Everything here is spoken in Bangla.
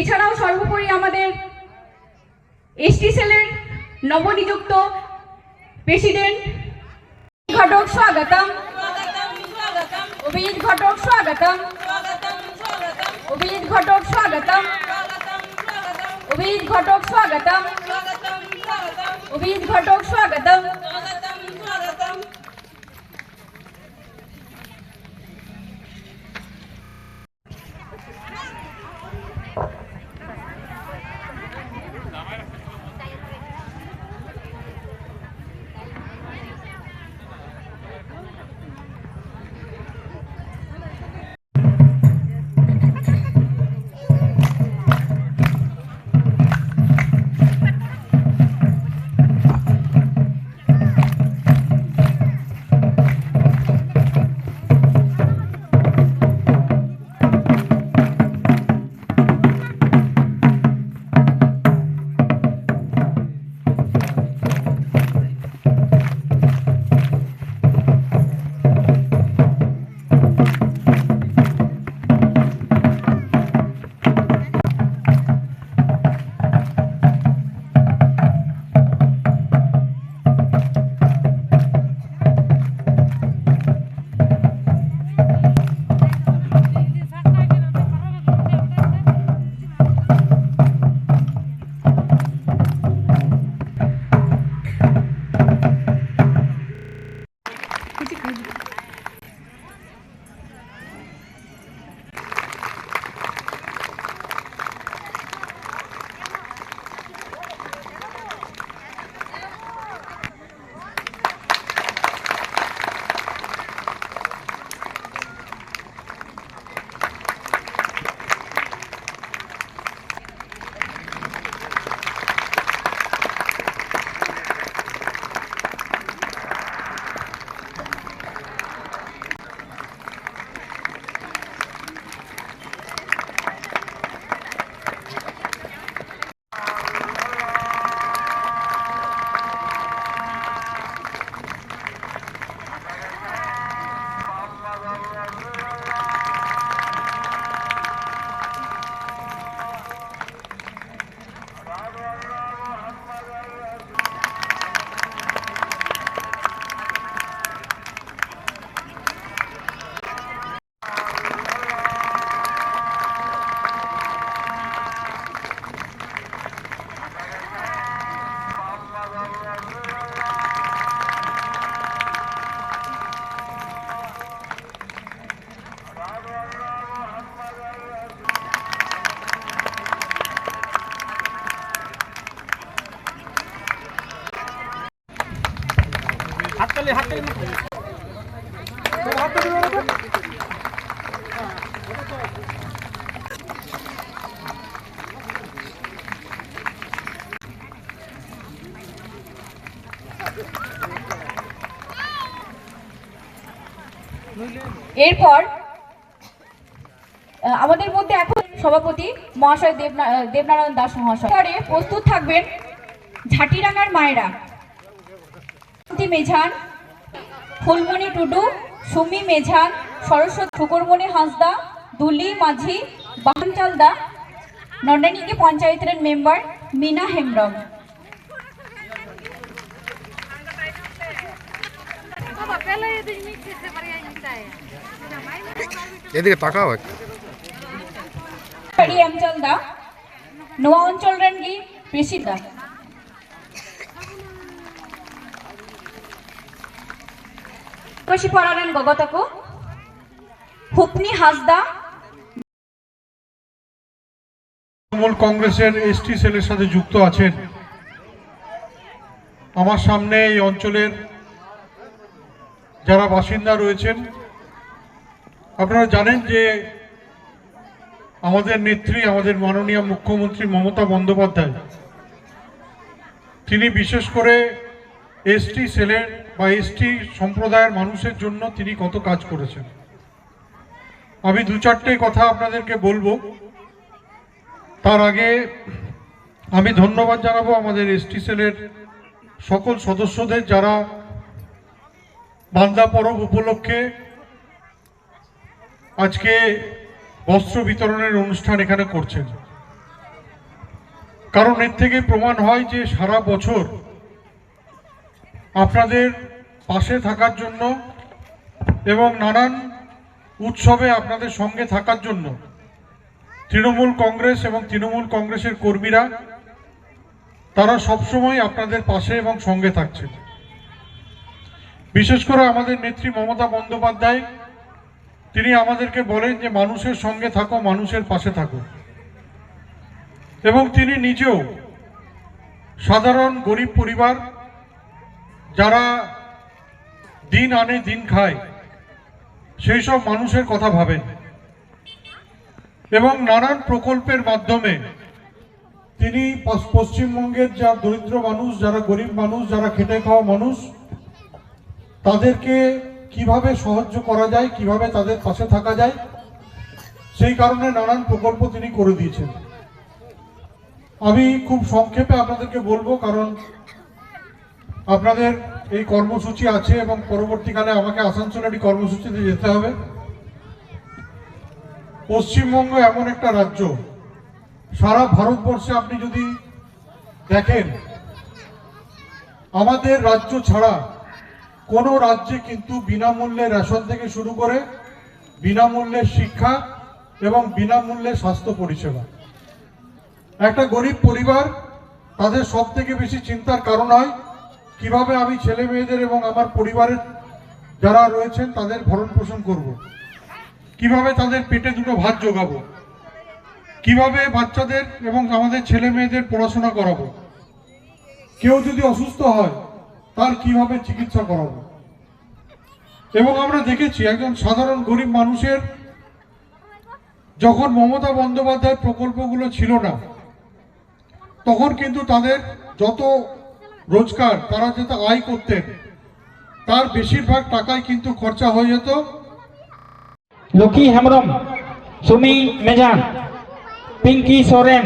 এছাড়াও সর্বোপরি আমাদের এসটি সেলের নবনিযুক্ত প্রেসিডেন্ট, ঘটক স্বাগতম। অভিজিৎ ঘটক স্বাগতম। অভিজিৎ ঘটক স্বাগতম। অভিজিৎ ঘটক স্বাগতম। অভিজিৎ ঘটক স্বাগতম। এরপর আমাদের মধ্যে এখন সভাপতি মহাশয় দেবনা- দেবনারায়ণ দাস মহাশয়। পরে প্রস্তুত থাকবেন ঝাটিরাঙ্গার মায়েরা। সরস্বতী মেঝান ফুলমণি টুডু সুমি মেঝান সরস্বতী ঠুকুরমণি হাঁসদা দুলি মাঝি বাহানচালদা নন্দানিকে পঞ্চায়েতের মেম্বার মিনা হেমব্রম। এদিকে তাকাও একটু। নোয়া অঞ্চল রেন গি পেশিদা ಕೃಷಿಪರರನ್ನು ಗೊಗೊತಕು হুপনি হাসদা। তৃণমূল কংগ্রেসের এসটি সেলের সাথে যুক্ত আছেন। আমার সামনে এই অঞ্চলের যারা বাসিন্দা রয়েছেন, আপনারা জানেন যে আমাদের নেত্রী, আমাদের মাননীয় মুখ্যমন্ত্রী মমতা বন্দ্যোপাধ্যায়, তিনি বিশেষ করে এসটি সেলের বা এসটি সম্প্রদায়ের মানুষের জন্য তিনি কত কাজ করেছেন। আমি দু চারটে কথা আপনাদেরকে বলব। তার আগে আমি ধন্যবাদ জানাব আমাদের এসটি সেলের সকল সদস্যদের যারা বান্দা পরব উপলক্ষে আজকে বস্ত্র বিতরণের অনুষ্ঠান এখানে করছেন। কারণ এর থেকে প্রমাণ হয় যে সারা বছর আপনাদের পাশে থাকার জন্য এবং নানান উৎসবে আপনাদের সঙ্গে থাকার জন্য তৃণমূল কংগ্রেস এবং তৃণমূল কংগ্রেসের কর্মীরা, তারা সবসময় আপনাদের পাশে এবং সঙ্গে থাকছে বিশেষ করে আমাদের নেত্রী মমতা বন্দ্যোপাধ্যায়, তিনি আমাদেরকে বলেন যে মানুষের সঙ্গে থাকো, মানুষের পাশে থাকো। এবং তিনি নিজেও সাধারণ গরিব পরিবার যারা দিন আনে, দিন খায় সেই সব মানুষের কথা ভাবেন। এবং নানান প্রকল্পের মাধ্যমে তিনি পশ্চিমবঙ্গের যা দরিদ্র মানুষ, যারা গরিব মানুষ, যারা খেটে খাওয়া মানুষ, তাদেরকে কীভাবে সাহায্য করা যায়, কীভাবে তাদের পাশে থাকা যায়, সেই কারণে নানান প্রকল্প তিনি করে দিয়েছেন। আমি খুব সংক্ষেপে আপনাদেরকে বলব, কারণ আপনাদের এই কর্মসূচি আছে এবং পরবর্তীকালে আমাকে আসানসোলেরই কর্মসূচিতে যেতে হবে। পশ্চিমবঙ্গ এমন একটা রাজ্য, সারা ভারতবর্ষে আপনি যদি দেখেন, আমাদের রাজ্য ছাড়া কোনো রাজ্যে কিন্তু বিনামূল্যে রেশন থেকে শুরু করে বিনামূল্যে শিক্ষা এবং বিনামূল্যে স্বাস্থ্য পরিষেবা। একটা গরিব পরিবার তাদের সব থেকে বেশি চিন্তার কারণ হয় কীভাবে আমি ছেলে মেয়েদের এবং আমার পরিবারের যারা রয়েছেন তাদের ভরণ পোষণ করব। কীভাবে তাদের পেটে দুটো ভাত জোগাবো? কীভাবে বাচ্চাদের এবং আমাদের ছেলে মেয়েদের পড়াশোনা করাবো? কেউ যদি অসুস্থ হয়, তার কীভাবে চিকিৎসা করাবো? এবং আমরা দেখেছি একজন সাধারণ গরিব মানুষের যখন মমতা বন্দ্যোপাধ্যায়ের প্রকল্পগুলো ছিল না, তখন কিন্তু তাদের যত রোজগার, তারা যেটা আয় করতেন। তার বেশিরভাগ টাকায় কিন্তু খরচা হয়ে যেত। লক্ষ্মী হেমব্রম, সুমি মেজান, পিঙ্কি সোরেন